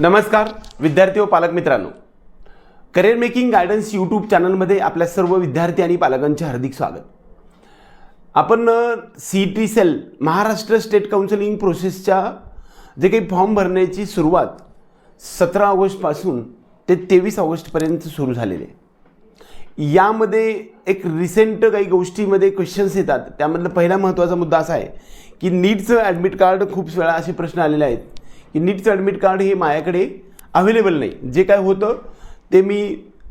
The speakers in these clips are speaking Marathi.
नमस्कार विद्यार्थी व पालक मित्रांनो. करिअर मेकिंग गायडन्स यूट्यूब चॅनलमध्ये आपल्या सर्व विद्यार्थी आणि पालकांचे हार्दिक स्वागत. आपण C T cell Maharashtra state counselling प्रोसेसच्या जे काही फॉर्म भरण्याची सुरुवात सतरा ऑगस्टपासून ते तेवीस ऑगस्टपर्यंत सुरू झालेली आहे. यामध्ये एक रिसेंट काही गोष्टीमध्ये क्वेश्चन्स येतात. त्यामधला पहिला महत्त्वाचा मुद्दा असा आहे की नीटचं ॲडमिट कार्ड खूप वेळा असे प्रश्न आलेले आहेत. की नीटचं ॲडमिट कार्ड हे माझ्याकडे अवेलेबल नाही. जे काय होतं ते मी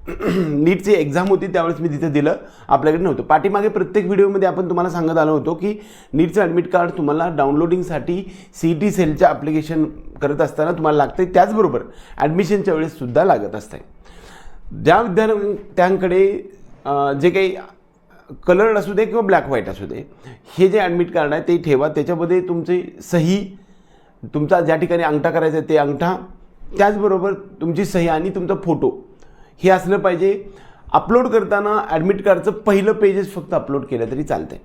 नीटची एक्झाम होती त्यावेळेस मी तिथे दिलं. आपल्याकडे नव्हतं. पाठीमागे प्रत्येक व्हिडिओमध्ये आपण तुम्हाला सांगत आलो होतो की नीटचं ॲडमिट कार्ड तुम्हाला डाउनलोडिंगसाठी सी टी सेलच्या ॲप्लिकेशन करत असताना तुम्हाला लागतं त्याचबरोबर ॲडमिशनच्या वेळेससुद्धा लागत असतं ज्या विद्यार्थ्यांकडे जे काही कलर्ड असू दे किंवा ब्लॅक व्हाईट असू दे हे जे ॲडमिट कार्ड आहे ते ठेवा. त्याच्यामध्ये तुमची सही तुमचा ज्या ठिकाणी अंगठा करायचा आहे ते अंगठा त्याचबरोबर तुमची सही आणि तुमचा फोटो. हे असलं पाहिजे. अपलोड करताना ॲडमिट कार्डचं पहिलं पेजेस फक्त अपलोड केलं तरी चालतंय.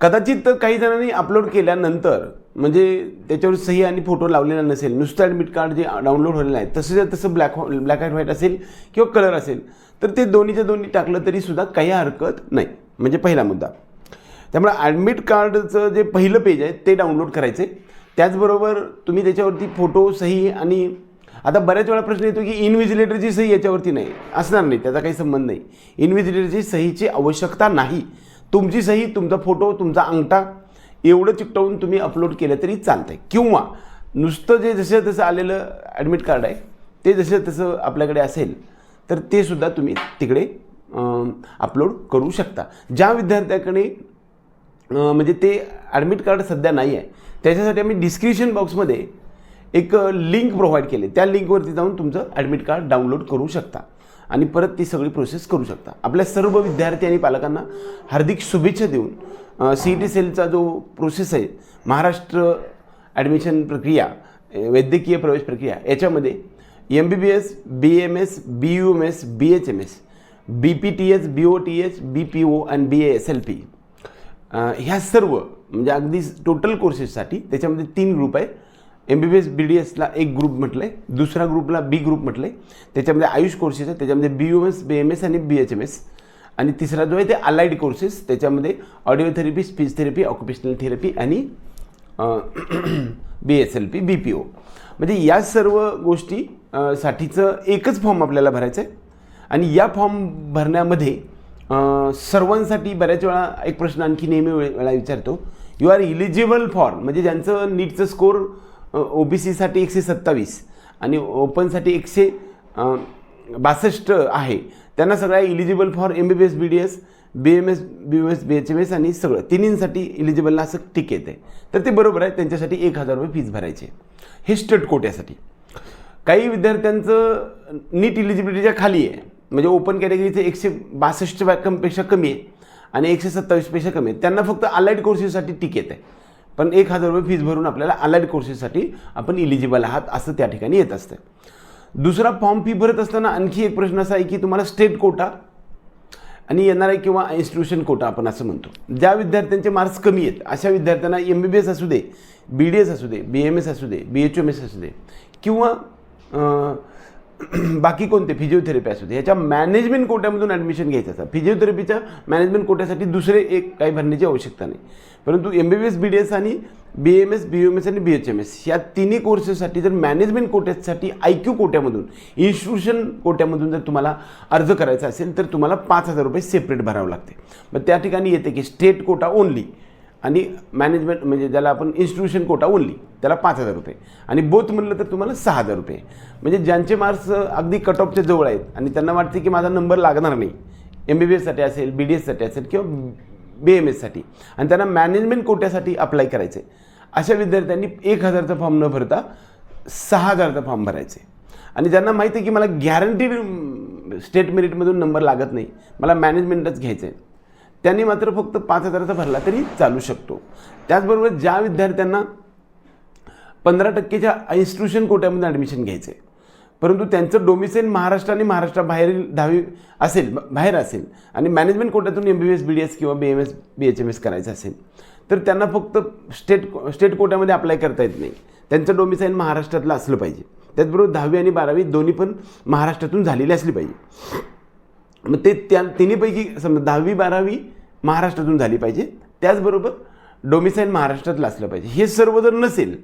कदाचित काही जणांनी अपलोड केल्यानंतर म्हणजे त्याच्यावर सही आणि फोटो लावलेला नसेल नुसतं ॲडमिट कार्ड जे डाउनलोड होलेलं आहे तसं तसं ब्लॅक ब्लॅक अँड व्हाईट असेल किंवा कलर असेल तर ते दोन्हीच्या दोन्ही टाकलं तरीसुद्धा काही हरकत नाही. म्हणजे पहिला मुद्दा. त्यामुळे ॲडमिट कार्डचं जे पहिलं पेज आहे ते डाउनलोड करायचे त्याचबरोबर तुम्ही त्याच्यावरती फोटो सही आणि आता बऱ्याच वेळा प्रश्न येतो की इनव्हिजिलेटरची सही याच्यावरती नाही. असणार नाही त्याचा काही संबंध नाही. इनव्हिजिलेटरची सहीची आवश्यकता नाही. तुमची सही तुमचा फोटो तुमचा अंगठा एवढं चिकटवून तुम्ही अपलोड केलं तरी चालतं आहे किंवा नुसतं जे जसं तसं आलेलं ॲडमिट कार्ड आहे ते जसं तसं आपल्याकडे असेल तर ते सुद्धा तुम्ही तिकडे अपलोड करू शकता. ज्या विद्यार्थ्याकडे म्हणजे ते ॲडमिट कार्ड सध्या नाही आहे त्याच्यासाठी आम्ही डिस्क्रिप्शन बॉक्समध्ये एक लिंक प्रोव्हाइड केले. त्या लिंकवरती जाऊन तुमचं ॲडमिट कार्ड डाउनलोड करू शकता आणि परत ती सगळी प्रोसेस करू शकता. आपल्या सर्व विद्यार्थी आणि पालकांना हार्दिक शुभेच्छा देऊन सी ई टी सेलचा जो प्रोसेस आहे महाराष्ट्र ॲडमिशन प्रक्रिया वैद्यकीय प्रवेश प्रक्रिया याच्यामध्ये M B B S B M S B U M S B H M S B P T S B O T H B P O आणि B A S L P ह्या सर्व म्हणजे अगदी टोटल कोर्सेससाठी त्याच्यामध्ये तीन ग्रुप आहे M B B S B D एसला एक ग्रुप म्हटलं आहे दुसरा ग्रुपला बी ग्रुप म्हटलं आहे त्याच्यामध्ये आयुष कोर्सेस आहे त्याच्यामध्ये B U S B M S आणि बी एच एम एस आणि तिसरा जो आहे ते अलाइड कोर्सेस त्याच्यामध्ये audio therapy speech therapy occupational therapy आणि B S L P B P O म्हणजे या सर्व गोष्टी साठीचं एकच फॉर्म आपल्याला भरायचं आहे आणि या फॉर्म भरण्यामध्ये सर्वांसाठी बऱ्याच वेळा एक प्रश्न आणखी नेहमी वे- वेळा विचारतो. यू आर इलिजिबल फॉर म्हणजे ज्यांचं नीटचं स्कोर ओ बी सीसाठी एकशे सत्तावीस आणि ओपनसाठी एकशे बासष्ट आहे. त्यांना सगळ्या eligible for M B B S B D S B M S B M S B H M S आणि सगळं. तिन्हींसाठी इलिजिबलला असं टिक येते. तर ते बरोबर आहे त्यांच्यासाठी एक हजार रुपये फीस भरायची. आहे. हे स्टट कोट्यासाठी काही विद्यार्थ्यांचं नीट इलिजिबिलिटीच्या खाली आहे म्हणजे ओपन कॅटेगरीचे एकशे बासष्टपेक्षा कमी आहे आणि एकशे सत्तावीसपेक्षा कमी आहे. त्यांना फक्त अलाइड कोर्सेससाठी टिक आहे. पण एक हजार रुपये फीज भरून आपल्याला अलाइड कोर्सेससाठी आपण इलिजिबल आहात असं त्या ठिकाणी येत असतं. दुसरा फॉर्म फी भरत असताना आणखी एक प्रश्न असा आहे की तुम्हाला स्टेट कोटा आणि एन आर आय किंवा इन्स्टिट्यूशन कोटा आपण असं म्हणतो. ज्या विद्यार्थ्यांचे मार्क्स कमी आहेत अशा विद्यार्थ्यांना एम बी बी एस असू दे बी डी एस असू दे बी एम एस असू दे बी एच एम एस असू दे किंवा बाकी कोणते? फिजिओथेरपी असू दे. ह्याच्या मॅनेजमेंट कोट्यामधून ॲडमिशन घ्यायचं असतं. फिजिओथेरपीच्या मॅनेजमेंट कोट्यासाठी दुसरे एक काही भरण्याची आवश्यकता नाही. परंतु M B B S B D S आणि B M S B U M S आणि बी एच एम एस या तिन्ही कोर्सेससाठी जर मॅनेजमेंट कोट्यासाठी आय क्यू कोट्यामधून इन्स्टिट्यूशन कोट्यामधून जर तुम्हाला अर्ज करायचा असेल तर तुम्हाला पाच हजार रुपये सेपरेट भरावं लागते. मग त्या ठिकाणी येते की स्टेट कोटा ओनली आणि मॅनेजमेंट म्हणजे ज्याला आपण इन्स्टिट्यूशन कोटा ओनली त्याला पाच हजार रुपये. आणि बोथ म्हणलं तर तुम्हाला सहा हजार रुपये. म्हणजे ज्यांचे मार्क्स अगदी कट ऑफच्या जवळ आहेत आणि त्यांना वाटते की माझा नंबर लागणार नाही. एम बी बी एससाठी असेल बी डी एससाठी असेल किंवा बी एम एससाठी आणि त्यांना मॅनेजमेंट कोट्यासाठी अप्लाय करायचे. अशा विद्यार्थ्यांनी एक हजारचा फॉर्म न भरता सहा हजारचा फॉर्म भरायचे. आणि ज्यांना माहिती आहे की मला गॅरंटीड स्टेट मेरिटमधून नंबर लागत नाही मला मॅनेजमेंटच घ्यायचं आहे त्यांनी मात्र फक्त पाच हजाराचा भरला तरी चालू शकतो. त्याचबरोबर ज्या विद्यार्थ्यांना पंधरा टक्केच्या इन्स्टिट्यूशन कोट्यामध्ये ॲडमिशन घ्यायचं आहे परंतु त्यांचं डोमिसेन महाराष्ट्र आणि महाराष्ट्राबाहेरील दहावी असेल बाहेर असेल आणि मॅनेजमेंट कोट्यातून M B B S B D S किंवा B M S B H M S करायचं असेल तर त्यांना फक्त स्टेट स्टेट कोट्यामध्ये अप्लाय करता येत नाही. त्यांचं डोमिसाईल महाराष्ट्रातलं असलं पाहिजे. त्याचबरोबर दहावी आणि बारावी दोन्ही पण महाराष्ट्रातून झालेली असली पाहिजे. मग ते त्या तिन्हीपैकी समजा दहावी बारावी महाराष्ट्रातून झाली पाहिजे. त्याचबरोबर डोमिसाईल महाराष्ट्रातलं असलं पाहिजे. हे सर्व जर नसेल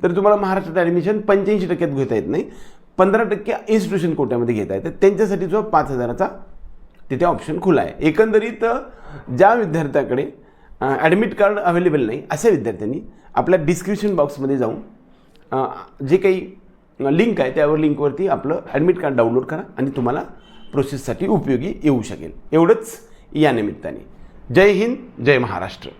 तर तुम्हाला महाराष्ट्रात ॲडमिशन पंच्याऐंशी टक्क्यात घेता येत नाही. पंधरा टक्के इन्स्टिट्यूशन कोट्यामध्ये घेता येतं. त्यांच्यासाठी जो पाच हजाराचा तिथे ऑप्शन खुला आहे. एकंदरीत ज्या विद्यार्थ्याकडे ॲडमिट कार्ड अवेलेबल नाही अशा विद्यार्थ्यांनी आपल्या डिस्क्रिप्शन बॉक्समध्ये जाऊन जे काही लिंक आहे त्यावर लिंकवरती आपलं ॲडमिट कार्ड डाउनलोड करा आणि तुम्हाला प्रोसेससाठी उपयोगी येऊ शकेल. एवढंच या निमित्ताने. जय हिंद जय महाराष्ट्र.